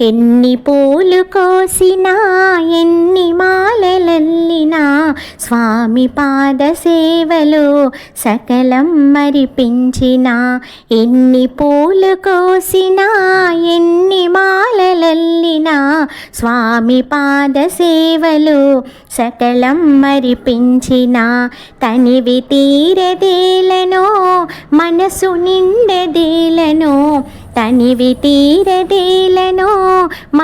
ఎన్ని పూలు కోసినా ఎన్ని మాలలల్లినా స్వామి పాద సేవలు సకలం మరిపించిన. ఎన్ని పూలు కోసినా ఎన్ని మాలలల్లినా స్వామి పాద సేవలు సకలం మరిపించిన. తనివి తీరదేలనో మనసు నిండదేలను తనివి తీరదేల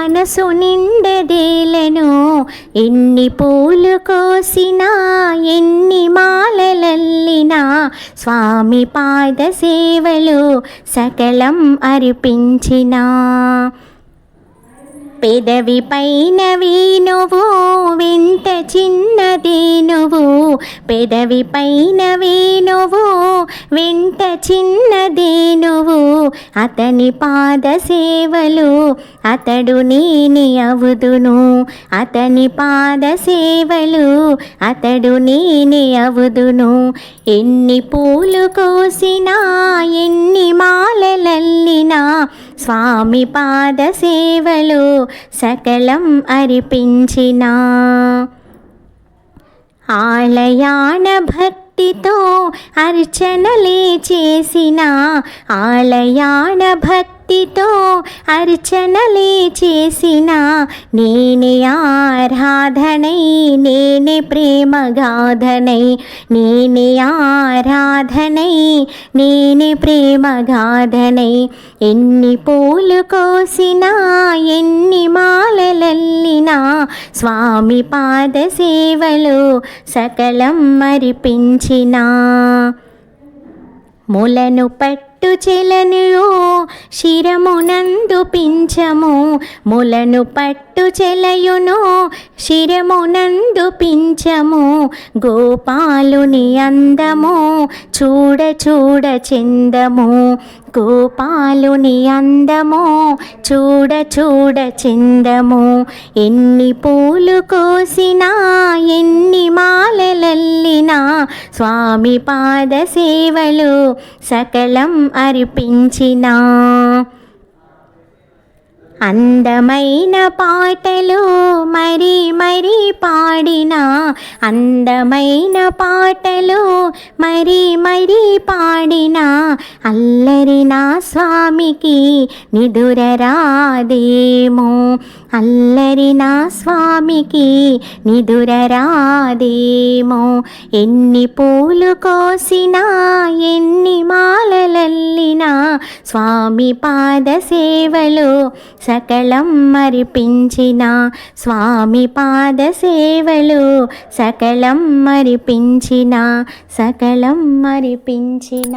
మనసు నిండదేలను ఎన్ని పూలు కోసినా ఎన్ని మాలలల్లినా స్వామి పాద సేవలు సకలం అర్పించినా. పెదవి పైన వేణువు వింత చిన్నది నువ్వు. పెదవి పైన వేణువు వెంట చిన్నదేనువు అతని పాద సేవలు అతడు నేని అవుదును. అతని పాద సేవలు అతడు నేని అవుదును. ఎన్ని పూలు కోసినా ఎన్ని మాలలల్లినా స్వామి పాద సేవలు సకలం అర్పించినా. ఆలయాన భక్తితో అర్చనలే చేసిన ఆలయాన భక్తితో అర్చనలే చేసిన నేనే ఆరాధనై నేనే ప్రేమగాధనై నేనే ఆరాధనై నేనే ప్రేమగాధనై. ఎన్ని పూలు కోసినా ఎన్ని మాలలల్లి స్వామి పాద సేవలు సకలం మరిపించినా ములను పట్టి చెలను శిరమునందు పించము. ములను పట్టు చెలయును శిరమునందు పించము. గోపాలుని అందము చూడ చూడ చెందము. గోపాలుని అందము చూడ చూడ చెందము. ఎన్ని పూలు కోసినా ఎన్ని మాలలల్లినా స్వామి పాద సేవలు సకలం అర్పించినా అందమైన పాటలు మరి మరి పాడిన అందమైన పాటలు మరి మరి పాడిన అల్లరి నా స్వామికి నిదురరాదేమో. అల్లరి నా స్వామికి నిదురరాదేమో. ఎన్ని పూలు కోసినా ఎన్ని మాలలల్లినా స్వామి పాద సేవలు సకలం మరిపించిన. స్వామి పాద సేవలు సకలం మరిపించిన. సకలం మరిపించిన.